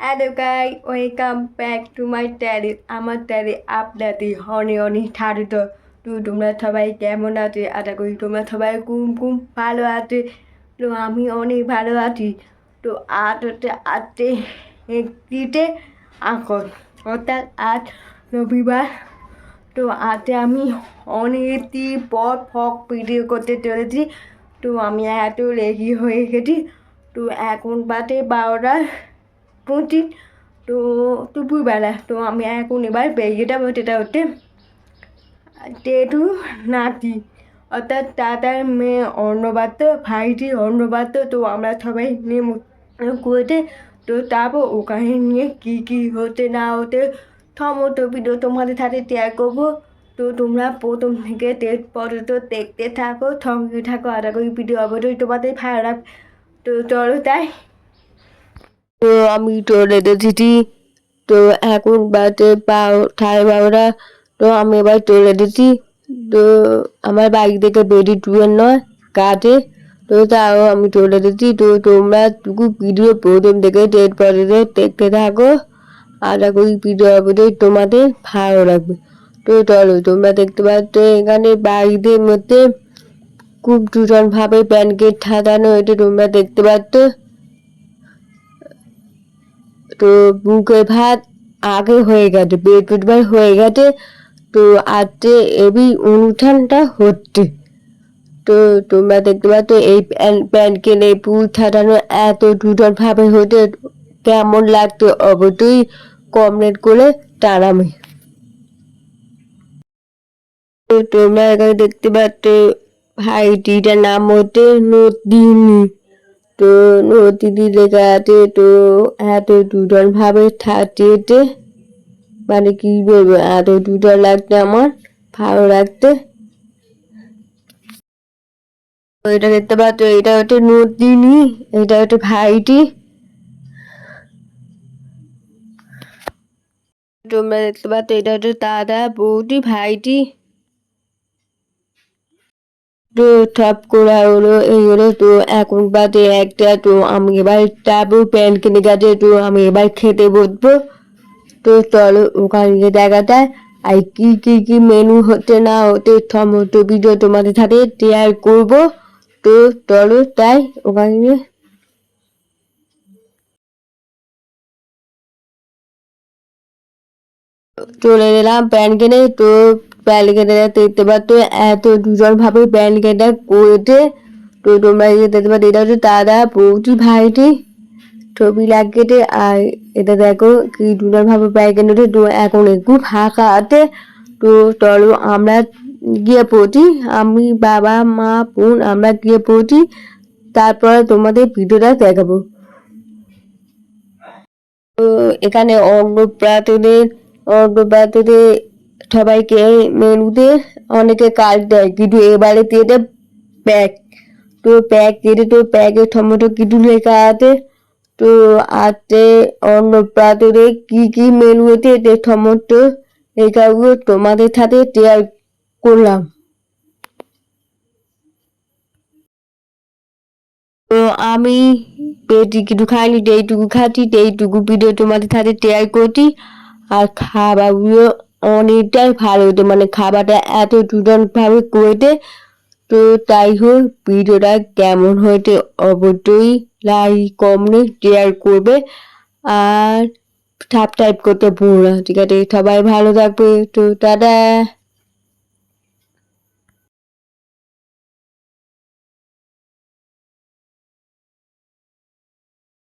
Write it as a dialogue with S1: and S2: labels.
S1: Hello guy welcome back to my channel আমার চ্যানেলে আপনাদের অনেক অনেক স্বাগত। তো তোমরা সবাই কেমন আছে? আশা করি তোমরা সবাই খুব খুব ভালো আছে। তো আমি অনেক ভালো আছি। তো আজ হচ্ছে, আজকে একটিতে এখন অর্থাৎ আজ রবিবার। তো আজকে আমি অনেকটি পর ফক ভিডিও করতে চলেছি। তো আমি এত রেডি হয়ে গেছি। তো এখন বাজে বারোটা। পঁচিশ তো দুপুরবেলা তো আমি এখন এবার বেরিয়ে যাব সেটা হচ্ছে নাতি। অর্থাৎ দাদার মেয়ে অন্নবাদ্য ভাইটি অন্নবাদ্য তো আমরা সবাই নিয়ে করেছে তো তারপর ওখানে নিয়ে কী কী হতে না হতে সমস্ত ভিডিও তোমাদের সাথে শেয়ার করব। তো তোমরা প্রথম থেকে শেষ পর্যন্ত দেখতে থাকো, সঙ্গে থাকো। আশা করি ভিডিও অবশ্যই তোমাদের ভালো তো চলো তাই। তো আমি চলে এসেছি। তো এখন বাড়িতে সাড়ে বারোটা। তো আমি এবার চলে এসেছি। তো আমার বাড়ি থেকে বেরি টুয়েল নয়, কাজে। তো তাও আমি চলে এসেছি। তো তোমরা টুকু ভিডিও প্রথম থেকে শেষ পর্যন্ত দেখতে থাকো। আশা করি ভিডিও অবশ্যই তোমাদের ভালো লাগবে। তো চলো, তোমরা দেখতে পাচ্ছ এখানে বাড়িদের মধ্যে খুব ভীষণভাবে প্যানকেট সাজানো হয়েছে। তোমরা দেখতে পাচ্ছ। তো বুকে ভাত আগে হয়ে গেছে বৃহস্পতিবার হয়ে গেছে, তো আজকে এবি অনুষ্ঠানটা হচ্ছে। তো তোমরা দেখতে পাচ্ছ, এই প্যান প্যানকেট এই ফুল ছাড়ানো এত ভাবে হতে কেমন লাগতো অবশ্যই কমেন্ট করে জানাবে। তো তোমরা এখানে দেখতে পাচ্ছ, ভাইটিটার নাম হচ্ছে নদিনী তো নদীদি লেখা আছে তো এত দুজন ভাবে সাজিয়েছে মানে কি বলব, এত দুজন লাগছে আমার, ভালো লাগছে এটা দেখতে পাচ্ছ, এটা হচ্ছে নদিনী এটা হচ্ছে ভাইটি। তোমরা দেখতে পাচ্ছ, এটা হচ্ছে দাদা, বৌদি, ভাইটি। তো সব করা হলো, এই হলো তো এখন বাদে একটা, তো আমি এবার যাব প্যান্ট কিনে গেছে, তো আমি এবার খেতে বসবো। তো চলো ওখানে গিয়ে দেখা যায় আর কি কি কি মেনু হতে না হতে সমস্ত ভিডিও তোমাদের সাথে শেয়ার করব। তো চলো তাই ওখানে চলে গেলাম প্যান্ট কিনে তো প্যান্ট কেটে দেখতে পাচ্ছ, এত দুজন ভাবে প্যান্ট কেটে করেছে তো তোমরা দেখতে পাচ্ছ, এটা হচ্ছে দাদা বৌদি ভাইটি ছবি লাগিয়েছে। আর এটা দেখো, কি দুজন ভাবে প্যান্ট কেটেছে তো এখন একটু ফাঁকা আছে। তো চলো আমরা গিয়ে পড়ছি। আমি, বাবা, মা, বোন, আমরা গিয়ে পড়ছি। তারপরে তোমাদের ভিডিওটা দেখাবো। তো এখানে অন্নপ্রাতনের অন্নপ্রাতনে সবাইকে মেনুতে অনেকে কাজ দেয়, কিন্তু এবারে দিয়েছে প্যাক তো প্যাক দিয়েছে তো প্যাকে টমেটো কিছু লেখা আছে তো আজকে অন্নপ্রাতনে কি কি মেনু হয়েছে যে সমস্ত লেখাগুলো তোমাদের সাথে শেয়ার করলাম। তো আমি পেটি কিছু খাইনি এইটুকু খাচ্ছি এইটুকু ভিডিও তোমাদের সাথে শেয়ার করছি। আর খাবারগুলো অনেকটাই ভালো হতো। মানে খাবারটা এত ভাবে করতে তো তাই হোক, ভিডিওটা কেমন হয়েছে অবশ্যই লাইক কমেন্ট শেয়ার করবে। আর সাবস্ক্রাইব করতে ভুলো না, ঠিক আছে? সবাই ভালো থাকবে। তো টাটা!